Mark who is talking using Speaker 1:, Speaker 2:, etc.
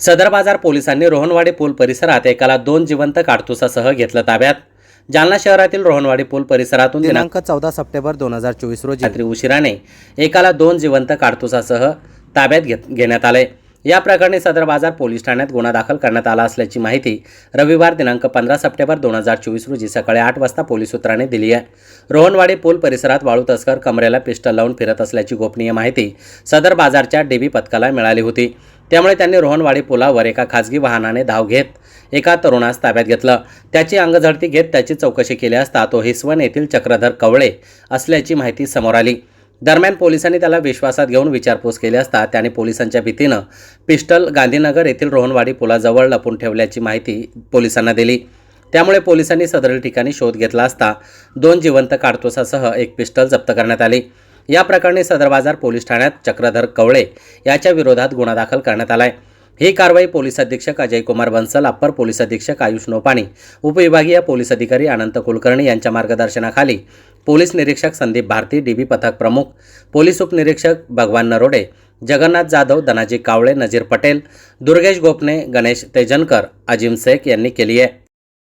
Speaker 1: सदर बाजार पोलिसांनी रोहनवाडी पूल परिसरात एकाला दोन जिवंत काडतुसासह घेतलं ताब्यात. जालना शहरातील रोहनवाडी पूल परिसरातून दिनांक
Speaker 2: चौदा सप्टेंबर दोन हजार चोवीस रोजी
Speaker 1: रात्री उशिराने एकाला दोन जिवंत काडतुसासह ताब्यात घेत घेण्यात आले. या प्रकरणी सदर बाजार पोलीस ठाण्यात गुन्हा दाखल करण्यात आला असल्याची माहिती रविवार दिनांक पंधरा सप्टेंबर दोन हजार चोवीस रोजी सकाळी आठ वाजता पोलीस सूत्रांनी दिली आहे. रोहनवाडी पूल परिसरात वाळू तस्कर कमरेला पिस्टल लावून फिरत असल्याची गोपनीय माहिती सदर बाजारच्या डीबी पथकाला मिळाली होती. त्यामुळे त्यांनी रोहनवाडी पुलावर एका खाजगी वाहनाने धाव घेत एका तरुणास ताब्यात घेतलं. त्याची अंगझडती घेत त्याची चौकशी केली असता तो हिसवण येथील चक्रधर कवळे असल्याची माहिती समोर आली. दरम्यान पोलिसांनी त्याला विश्वासात घेऊन विचारपूस केली असता त्याने पोलिसांच्या भीतीनं पिस्टल गांधीनगर येथील रोहनवाडी पुलाजवळ लपून ठेवल्याची माहिती पोलिसांना दिली. त्यामुळे पोलिसांनी सदर ठिकाणी शोध घेतला असता दोन जिवंत काडतुसासह एक पिस्टल जप्त करण्यात आली. या प्रकरणी सदर बाजार पोलीस ठाण्यात चक्रधर कवळे याच्या विरोधात गुन्हा दाखल करण्यात आलाय. ही कारवाई पोलीस अधीक्षक अजय कुमार बन्सल अप्पर पोलीस अधीक्षक आयुष नोपाणी उपविभागीय पोलीस अधिकारी अनंत कुलकर्णी यांच्या मार्गदर्शनाखाली पोलीस निरीक्षक संदीप भारती डीबी पथक प्रमुख पोलीस उपनिरीक्षक भगवान नरोडे जगन्नाथ जाधव धनाजी कावळे नजीर पटेल दुर्गेश गोपने गणेश तेजनकर अजिम शेख यांनी केली आहे.